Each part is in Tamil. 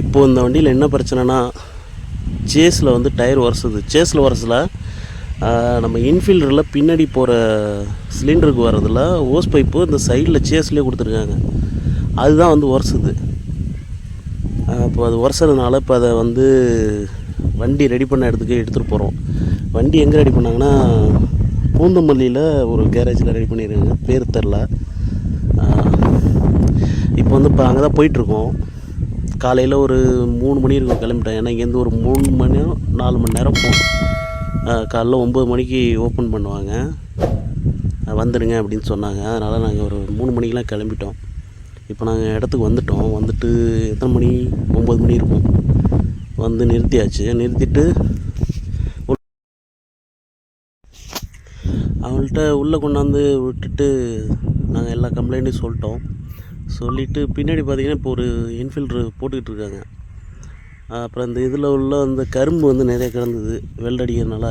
இப்போ இந்த வண்டியில் என்ன பிரச்சனைனா சேஸில் வந்து டயர் உரசுது. சேஸில் உரசல நம்ம இன்ஃபீல்டரில் பின்னாடி போகிற சிலிண்டருக்கு வர்றதில் ஓஸ் பைப்பு இந்த சைடில் சேஸ்லேயே கொடுத்துருக்காங்க. அதுதான் வந்து உரசுது. இப்போ அது உரசுறதுனால இப்போ அதை வந்து வண்டி ரெடி பண்ண இடத்துக்கு எடுத்துகிட்டு போகிறோம் வண்டி எங்கே ரெடி பண்ணாங்கன்னா பூந்தமல்லியில் ஒரு கேரேஜில் ரெடி பண்ணியிருக்காங்க பேர் தெரில இப்போ வந்து இப்போ அங்கே தான் போயிட்டுருக்கோம் காலையில் ஒரு மூணு மணி இருக்கும் கிளம்பிட்டேன். ஏன்னா இங்கேருந்து ஒரு மூணு மணி நாலு மணி நேரம் போகும் காலைல ஒம்பது மணிக்கு ஓப்பன் பண்ணுவாங்க. வந்துடுங்க அப்படின்னு சொன்னாங்க. அதனால் நாங்கள் ஒரு மூணு மணிக்கெலாம் கிளம்பிட்டோம். இப்போ நாங்கள் இடத்துக்கு வந்துட்டோம். வந்துட்டு எத்தனை மணி? ஒம்பது மணி இருக்கும். வந்து நிறுத்தியாச்சு. நிறுத்திட்டு அவங்கள்ட்ட உள்ளே கொண்டாந்து விட்டுட்டு நாங்கள் எல்லா கம்ப்ளைண்ட்டையும் சொல்லிட்டோம். சொல்லிவிட்டு பின்னாடி பார்த்தீங்கன்னா இப்போ ஒரு இன்ஃபில்ட்ரு போட்டுக்கிட்டு இருக்காங்க. அப்புறம் இந்த இதில் உள்ள அந்த கரும்பு வந்து நிறைய கிடந்தது. வெல்ட் நல்லா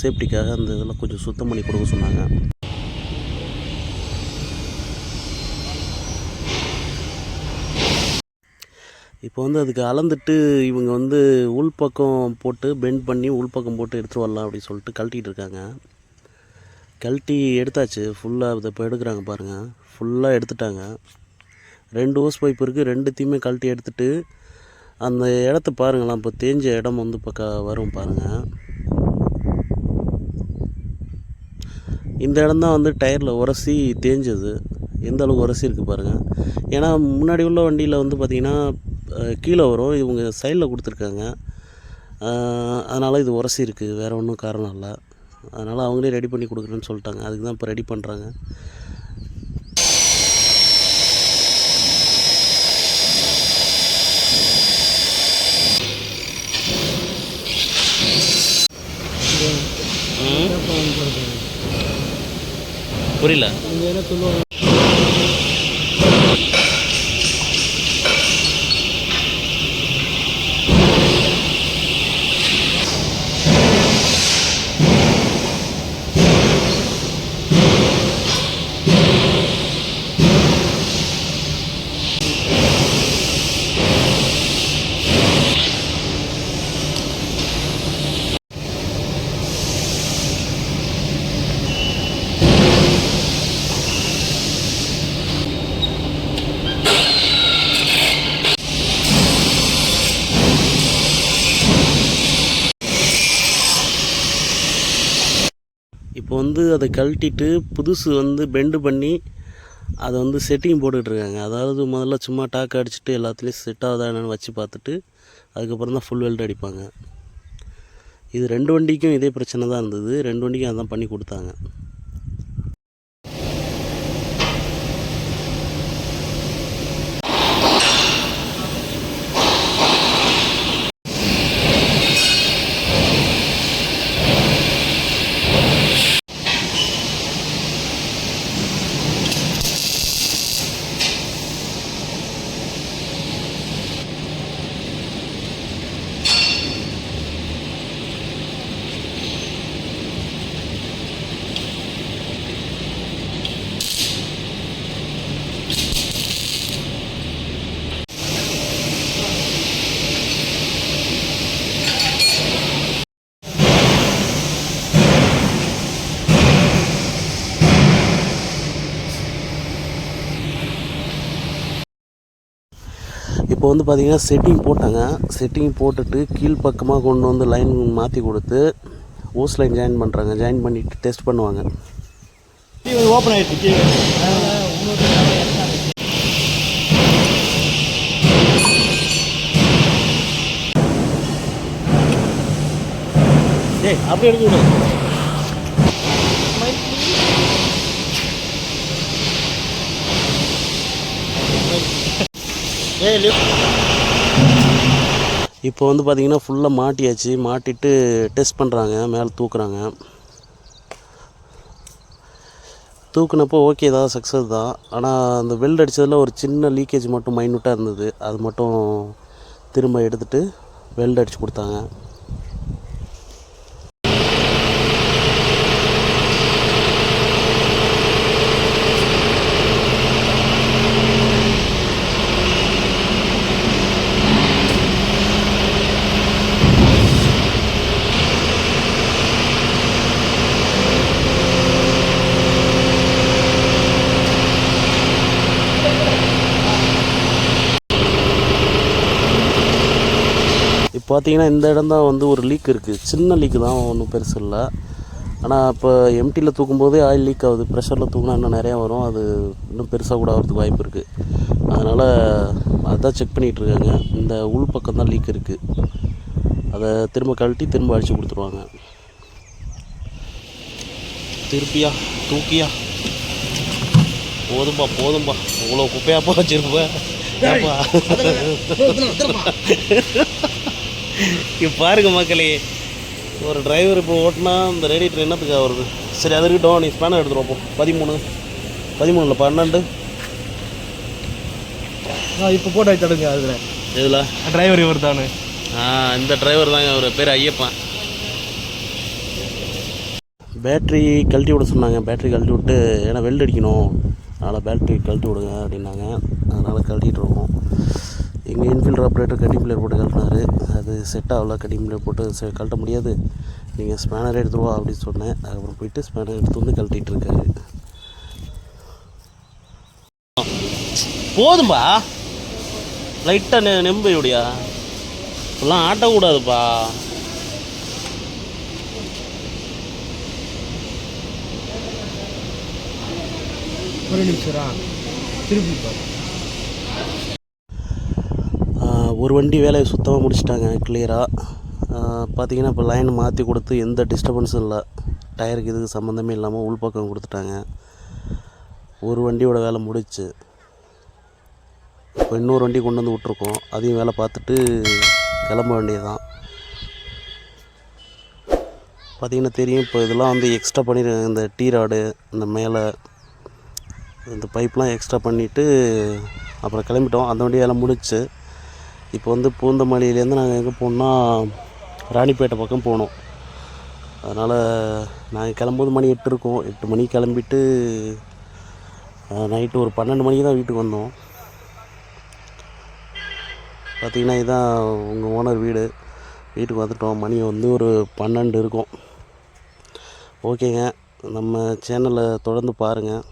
சேஃப்டிக்காக அந்த இதெல்லாம் கொஞ்சம் சுத்தம் பண்ணி கொடுக்க சொன்னாங்க. இப்போ வந்து அதுக்கு அளந்துட்டு இவங்க வந்து உள்பக்கம் போட்டு பெண்ட் பண்ணி உள்பக்கம் போட்டு எடுத்துகிட்டு வரலாம் அப்படின்னு சொல்லிட்டு கழட்டிகிட்டு இருக்காங்க. கழட்டி எடுத்தாச்சு. ஃபுல்லாக இதை இப்போ எடுக்கிறாங்க பாருங்கள் ஃபுல்லாக எடுத்துட்டாங்க. ரெண்டு ஹோஸ் பைப் இருக்குது ரெண்டுத்தையுமே கழட்டி எடுத்துட்டு அந்த இடத்த பாருங்களேன். இப்போ தேஞ்ச இடம் வந்து இப்போ வரும் பாருங்கள் இந்த இடம் தான் வந்து டயரில் உரசி தேஞ்சது. எந்த அளவுக்கு உரசி இருக்குது பாருங்கள் ஏன்னா முன்னாடி உள்ள வண்டியில் வந்து பார்த்திங்கன்னா கீழே வரும். இவங்க சைடில் கொடுத்துருக்காங்க. அதனால் இது உரசி இருக்குது வேறு ஒன்றும் காரணம் இல்லை. அதனால் அவங்களே ரெடி பண்ணி கொடுக்குறேன்னு சொல்லிட்டாங்க. அதுக்கு தான் இப்போ ரெடி பண்ணுறாங்க புரியல. இப்போ வந்து அதை கழட்டிட்டு புதுசு வந்து பெண்டு பண்ணி அதை வந்து செட்டிங் போட்டுட்ருக்காங்க. அதாவது முதல்ல சும்மா டாக் அடிச்சுட்டு எல்லாத்துலேயும் செட் ஆகுதா என்னென்னு வச்சு பார்த்துட்டு அதுக்கப்புறம் தான் ஃபுல் வெல்ட் அடிப்பாங்க. இது ரெண்டு வண்டிக்கும் இதே பிரச்சனை தான் இருந்தது. ரெண்டு வண்டிக்கும் அதான் பண்ணி கொடுத்தாங்க. இப்போ வந்து பார்த்தீங்கன்னா செட்டிங் போட்டாங்க. செட்டிங் போட்டுட்டு கீழ்ப்பக்கமாக கொண்டு வந்து லைன் மாற்றி கொடுத்து ஓஸ் லைன் ஜாயின் பண்ணுறாங்க ஜாயின் பண்ணிவிட்டு டெஸ்ட் பண்ணுவாங்க. ஓப்பன் ஆகிடுச்சு ஏய் அப்படி எடுக்க விடு ஏய் லிஃப்ட் இப்போ வந்து பார்த்திங்கன்னா ஃபுல்லாக மாட்டியாச்சு. மாட்டிட்டு டெஸ்ட் பண்ணுறாங்க மேலே தூக்குறாங்க. தூக்குனப்போ ஓகே தான் சக்ஸஸ் தான். ஆனால் அந்த வெல்ட் அடித்ததில் ஒரு சின்ன லீக்கேஜ் மட்டும் மைன்யூட்டாக இருந்தது. அது மட்டும் திரும்ப எடுத்துட்டு வெல்ட் அடித்து கொடுத்தாங்க. பார்த்தீங்கன்னா இந்த இடம் தான் வந்து ஒரு லீக் இருக்குது சின்ன லீக்கு தான் ஒன்றும் பெருசு இல்லை. ஆனால் இப்போ எம்டியில் தூக்கும்போதே ஆயில் லீக் ஆகுது. ப்ரெஷரில் தூக்குனா இன்னும் நிறையா வரும். அது இன்னும் பெருசாக கூட ஆகிறதுக்கு வாய்ப்பு இருக்குது அதனால் அதான் செக் பண்ணிகிட்டு இருக்காங்க. இந்த உள் பக்கம் தான் லீக் இருக்குது அதை திரும்ப கழட்டி திரும்ப அடித்து கொடுத்துருவாங்க. திருப்பியா தூக்கியா? போதும்பா போதும்பா. இவ்வளோ குப்பையாப்பா வச்சிருப்ப ஏப்பா இங்க பாருங்க மக்களே ஒரு டிரைவர் இப்போ ஓட்டினா இந்த ரேடியேட்டர் என்னத்துக்காக வருது சரி அது இருக்கட்டும் நீ ஸ்பேனர் எடுத்துருவோம் போ. பதிமூணு. பதிமூணில் பன்னெண்டு. ஆ இப்போ போட்டோ தடுங்க அதில். இதில் டிரைவர் இவர் தானே ஆ இந்த டிரைவர் தாங்க அவர் பேர் ஐயப்பன். பேட்ரி கழட்டி விட சொன்னாங்க. பேட்ரி கழட்டி விட்டு ஏன்னா வெல்ட் அடிக்கணும். அதனால் பேட்ரி கழட்டி விடுங்க அப்படின்னாங்க. அதனால் கழட்டிட்டு இருக்கோம். எங்கள் இன்ஃபீல்டர் ஆப்ரேட்டர் கட்டி பிளேயர் போட்டு கழட்டினாரு. அது செட் ஆகல பிளேயர் போட்டு செ- கழட்ட முடியாது. நீங்கள் ஸ்பேனர் எடுத்துருவா அப்படின்னு சொன்னேன். அதுக்கப்புறம் போயிட்டு ஸ்பேனர் எடுத்து வந்து கழட்டிட்டு இருக்காரு. போதும்பா. லைட்டாக நெ நெம்பு இப்படியா? இப்பெல்லாம் ஆட்டக்கூடாதுப்பா. ஒரு நிமிஷம் திருப்பி பாரு. ஆஹ் ஒரு வண்டி வேலையை சுத்தமாக முடிச்சிட்டாங்க கிளியராக பார்த்திங்கன்னா இப்போ லைன் மாற்றி கொடுத்து எந்த டிஸ்டர்பன்ஸும் இல்லை. டயருக்கு இதுக்கு சம்மந்தமே இல்லாமல் உள்பக்கம் கொடுத்துட்டாங்க. ஒரு வண்டியோட வேலை முடிச்சு. இப்போ இன்னொரு வண்டி கொண்டு வந்து விட்ருக்கோம் அதையும் வேலை பார்த்துட்டு கிளம்ப வேண்டியதுதான். பார்த்திங்கன்னா தெரியும் இப்போ இதெல்லாம் வந்து எக்ஸ்ட்ரா பண்ணி இந்த டீ ராடு இந்த மேலே இந்த பைப்லாம் எக்ஸ்ட்ரா பண்ணிவிட்டு அப்புறம் கிளம்பிட்டோம். அந்த வண்டி வேலை முடிச்சு. இப்போ வந்து பூந்தமல்லியிலேருந்து நாங்கள் எங்கே போகணுன்னா ராணிப்பேட்டை பக்கம் போனோம் அதனால் நாங்கள் கிளம்பும்போது மணி எட்டு இருக்கும். எட்டு மணிக்கு கிளம்பிட்டு நைட்டு ஒரு பன்னெண்டு மணிக்கு தான் வீட்டுக்கு வந்தோம். பார்த்திங்கன்னா இதுதான் உங்கள் ஓனர் வீடு. வீட்டுக்கு வந்துட்டோம். மணி வந்து ஒரு பன்னெண்டு இருக்கும். ஓகேங்க. நம்ம சேனலை தொடர்ந்து பாருங்கள்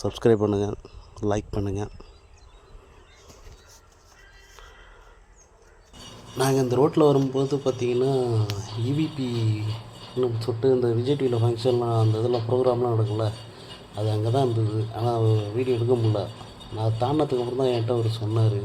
சப்ஸ்கிரைப் பண்ணுங்கள் லைக் பண்ணுங்கள் நாங்கள் இந்த ரோட்டில் வரும்போது பார்த்தீங்கன்னா E இவிபி சொல்லிட்டு இந்த விஜய் டிவியில் ஃபங்க்ஷன்லாம் அந்த இதெல்லாம் ப்ரோக்ராம்லாம் நடக்கும்ல அது அங்கே தான் இருந்தது. ஆனால் வீடியோ எடுக்க முடியல. நான் தாண்டினதுக்கு அப்புறம் தான் என்கிட்ட அவர் சொன்னார்.